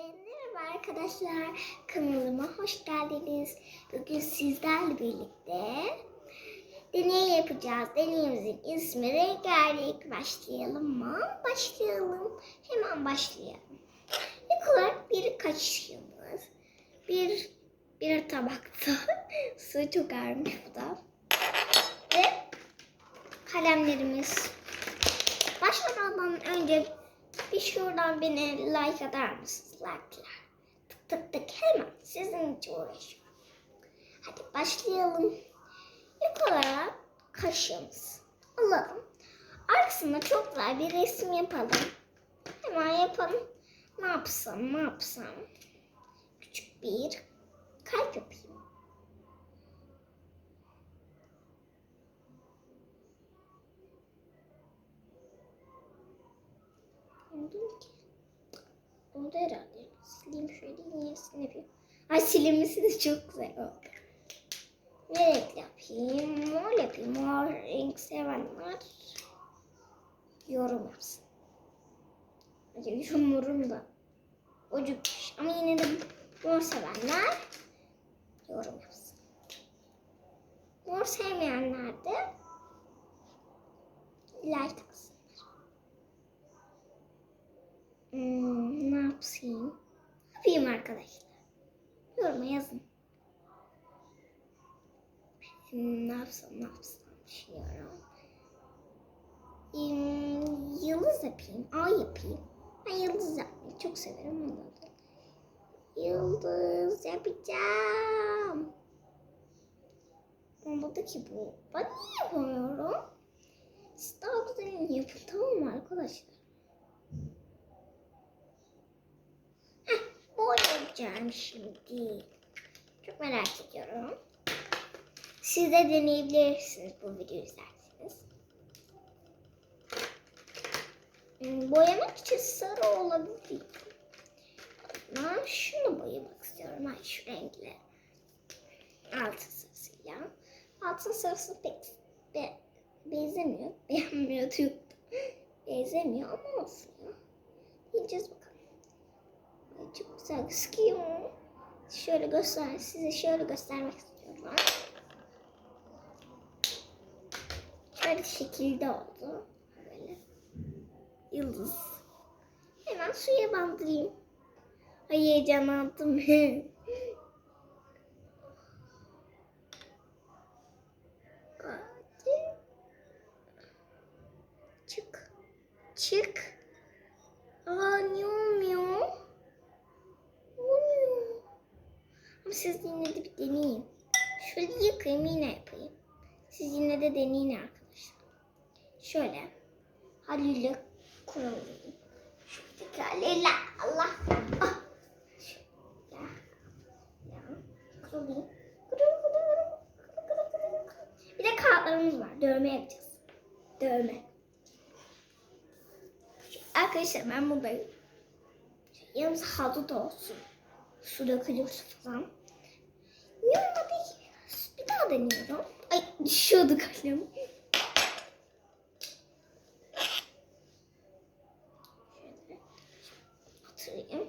Merhaba arkadaşlar, kanalıma hoş geldiniz. Bugün sizlerle birlikte deney yapacağız. Deneyimizin ismi rengarenk. Başlayalım mı? Başlayalım. Hemen başlayalım. İlk olarak bir kaşığımız, bir bir tabakta su çok ağırmış bu da. Ve kalemlerimiz. Başlamadan önce bir şuradan beni like atar mısınız? Like'lar. Tık tık tık hemen sizin için uğraşıyorum. Hadi başlayalım. İlk olarak kaşığımız alalım. Arkasında çok güzel bir resim yapalım. Hemen yapalım. Ne yapsam ne yapsam. Küçük bir kalp yapayım. Buldum ki. Oldu herhalde. Sileyim şöyle yenisini yapayım. Ay silinmesi de çok güzel oldu. Ne renk yapayım? Mor yapayım. Mor renk sevenler yorum yapsın. Yorumun da ucukmuş. Ama yine de mor sevenler yorum yapsın. Mor sevmeyenler de like atsın. Hmm, ne yapayım? Yapayım arkadaşlar? Yoruma yazın. Hmm, ne yapsam ne yapsam düşünüyorum. Hmm, yıldız yapayım. Ay yapayım. Ben yıldız yapmayı çok severim ondan. Yıldız yapacağım. Olmadı ki bu. Ben niye yapamıyorum? Siz daha güzel yapın tamam mı arkadaşlar? Yapacağım şimdi. Çok merak ediyorum. Siz de deneyebilirsiniz bu videoyu izlerseniz. Hmm, Boyamak için sarı olabilir. Ben şunu boyamak istiyorum. Ay şu renkle. Altın sarısıyla. Altın sarısı pek be, benzemiyor. Beğenmiyor diyor. Benzemiyor ama olsun ya. Yiyeceğiz Çok güzel gözüküyor. Şöyle göster, size şöyle göstermek istiyorum. Şöyle şekilde oldu. Böyle. Yıldız. Hemen suya bandırayım. Ay heyecanlandım. Hadi. Çık. Çık. Aa niye olmuyor? Olmuyor. Ama siz yine de bir deneyin. Şöyle yıkayayım yine yapayım. Siz yine de deneyin arkadaşlar. Şöyle. Halil'le kuralım. Şuradaki Halil'le Allah. Ah. Şöyle. Ya. Kurulayım. Kurul, kurul, kurul. Bir de kağıtlarımız var. Dövme yapacağız. Dövme. Arkadaşlar ben buradayım. Yanımızda havlu da olsun. Su dökülürse falan. Yanımda daha deniyorum. Ay düşüyordu kalem. Atayım.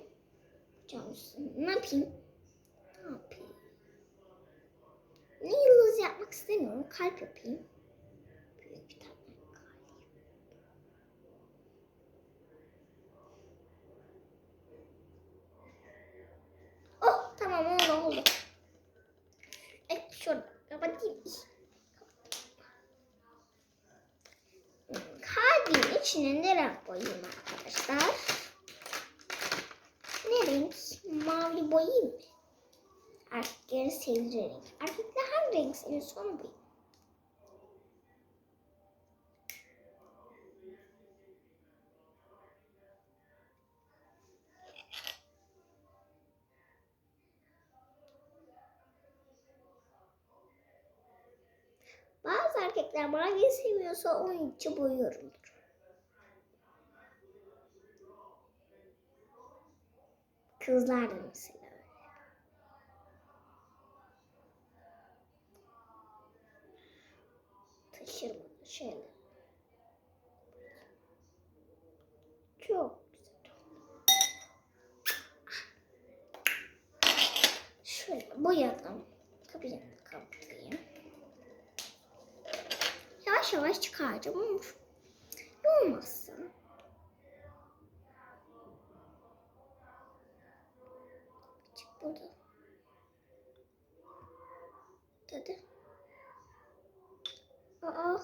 Cam. Ne yapayım? Ne yapayım? Ne yıldız yapmak istemiyorum. Kalp yapayım. Büyük bir tane kalp. Oh tamam oldu oldu. Evet şurada kapatayım. Kalbin içine ne renk boyayayım arkadaşlar? Ne renk? Mavi boyayayım mı? Erkeklerin sevdiği renk. Erkekler hangi renk seviyorsa onu boyayayım. Bazı erkekler mavi seviyorsa onun için boyuyorumdur. Kızlar da mesela öyle. Taşırmalı şeyler. Çok güzel. Şöyle boyadım. Kapıyı kapatayım. Yavaş yavaş çıkaracağım ama olmazsa. Aa,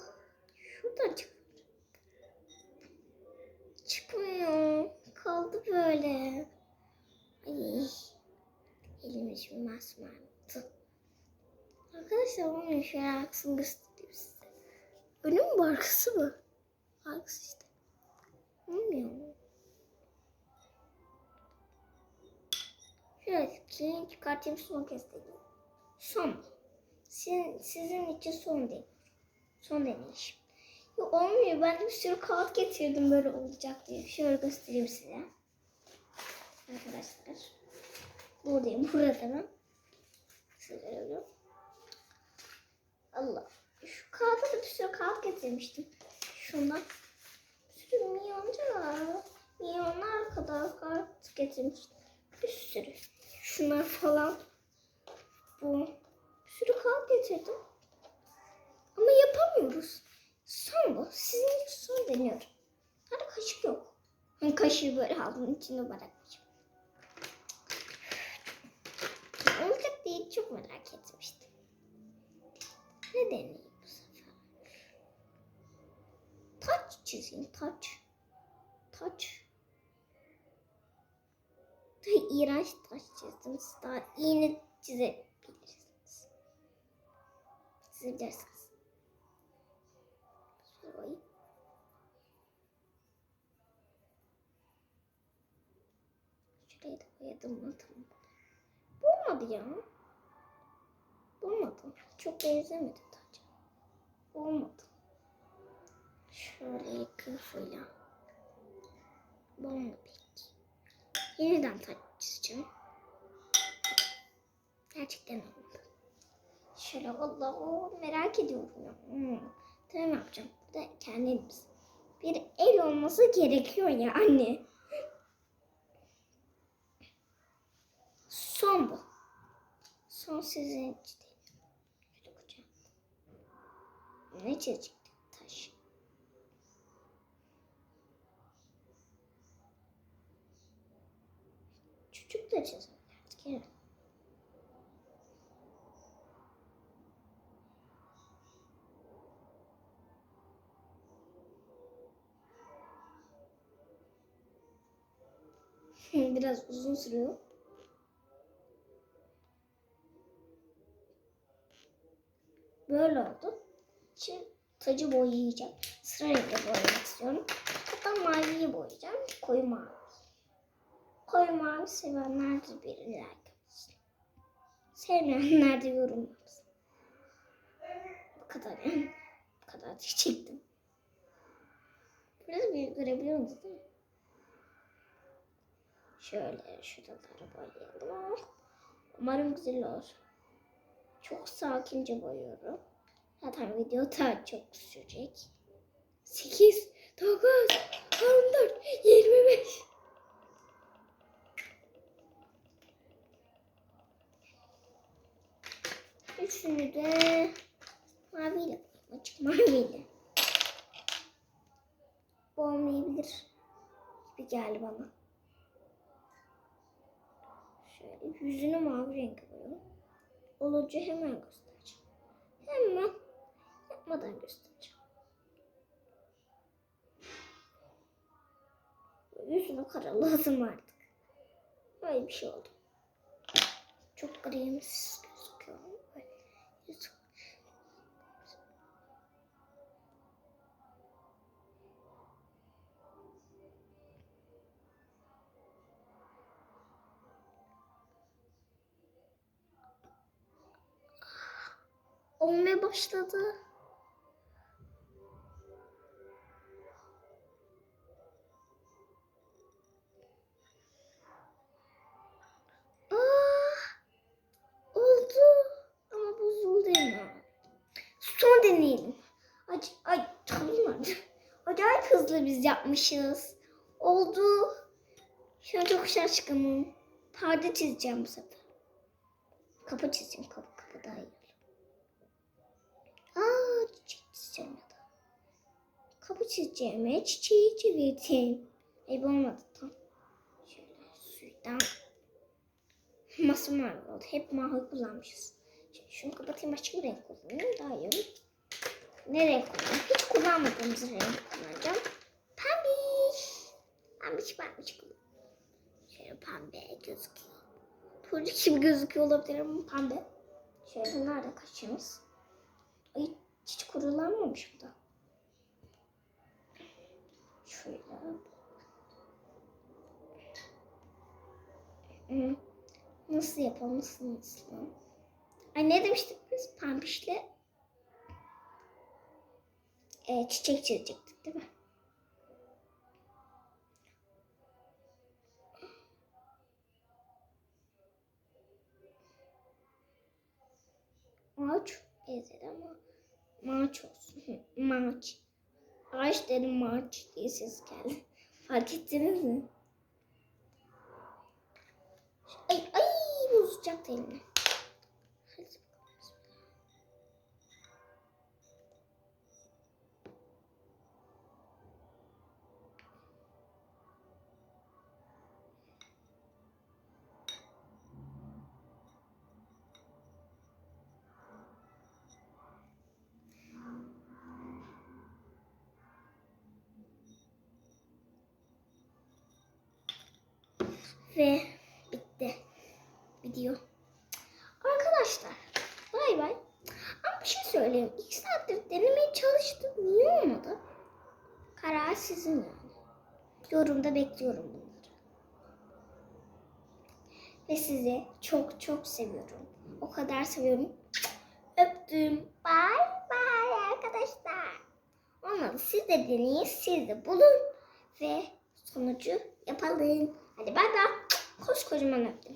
şuradan çık. Çıkmıyor. Kaldı böyle. Ay. Elimi şimdi masmavi oldu. Arkadaşlar olmuyor. Şöyle arkasını göstereyim size. Önü mü arkası mı? Arkası işte. Olmuyor mu? Şöyle kilini çıkartayım son kez deneyeyim. Son. Sizin, sizin için son değil. Son deneyişim. Yok olmuyor. Ben bir sürü kağıt getirdim böyle olacak diye. Şöyle göstereyim size. Arkadaşlar. Buradayım. Burada ben. Şöyle yapıyorum. Allah. Şu kağıda da bir sürü kağıt getirmiştim. Şundan. Bir sürü milyonca. Milyonlar kadar kağıt getirmiştim. Bir sürü. Şunlar falan. Bu. Bir sürü kağıt getirdim. Ama yapamıyoruz. Son bu. Sizin için son deniyorum. Hadi kaşık yok. Ben kaşığı böyle aldım içine bırakmışım. Olacak diye çok merak etmiştim. Ne deneyeyim bu sefer? Taç çizeyim. Taç. Taç. Daha iğrenç taş çizdim. Daha iyini çizebilirsiniz. Çizebilirsiniz. Koyayım. Şurayı da boyadım mı? Tamam. Bu olmadı ya. Bu olmadı. Çok benzemedi. Bu olmadı. Şöyle yakın şöyle. Bu olmadı hiç. Yeniden taç çizeceğim. Gerçekten olmadı. Şöyle valla o merak ediyorum ya. Hmm. Tamam yapacağım. Da kendimiz. Bir el olması gerekiyor ya anne. Son bu. Son sizin için. Ne çizecektim? Taş. Çocuk da çizelim artık. Evet. Biraz uzun sürüyor. Böyle oldu. Şimdi tacı boyayacağım. Sırayla boyamak istiyorum. Hatta maviyi boyayacağım. Koyu mavi. Koyu mavi sevenler de bir like atsın. Sevmeyenler de yorum yapsın. Bu kadar. Bu kadar çektim. Biraz büyük görebiliyor musunuz? Şöyle şuraları boyayalım. Umarım güzel olur. Çok sakince boyuyorum. Zaten video daha çok sürecek. 8, 9, 14, 25. Üçünü de maviyle. Açık maviyle. Bu olmayabilir gibi geldi bana. Yüzünü mavi renk boyayalım. Olucu hemen göstereceğim. Hemen yapmadan göstereceğim. Yüzünü karaladım artık. Böyle bir şey oldu. Çok kremsiz gözüküyor. Böyle Olmaya başladı. Aa, oldu. Ama bozuldu ya. Son deneyelim. Ay, ay tamam. Acayip hızlı biz yapmışız. Oldu. Şu çok şaşkınım. Perde çizeceğim bu sefer. Kapı çizeyim. Kapı, kapı daha iyi olur. Aa çiçek çizeceğim ya da. Kapı çizeceğime çiçeği çevirdim. Ay bu olmadı tam. Şöyle suydan. Masmavi oldu. Hep mavi kullanmışız. Şimdi şunu kapatayım başka bir renk kullanayım. Daha iyi olur. Ne renk kullanayım? Hiç kullanmadığımız renk kullanacağım. Pembiş. Pembiş pembiş. Şöyle pembe gözüküyor. Turcu gibi gözüküyor olabilir ama pembe. Şöyle nerede kaşığımız? Ay hiç kurulanmamış bu da. Şöyle. Hmm. Nasıl yapalım? Nasıl nasıl? Ay ne demiştik biz? Pembişle e, çiçek çizecektik değil mi? Ağaç benzer ama maç olsun. Maç. Ağaç dedim maç diye ses geldi. Fark ettiniz mi? Ay ay bozacak elini. Ve bitti. Video. Arkadaşlar bay bay. Ama bir şey söyleyeyim. İki saattir denemeye çalıştım. Niye olmadı? Karar sizin yani. Yorumda bekliyorum bunları. Ve sizi çok çok seviyorum. O kadar seviyorum. Öptüm. Bay bay arkadaşlar. Olmadı. Siz de deneyin. Siz de bulun. Ve sonucu yapalım. Hadi bay bay. Koskocaman öptüm.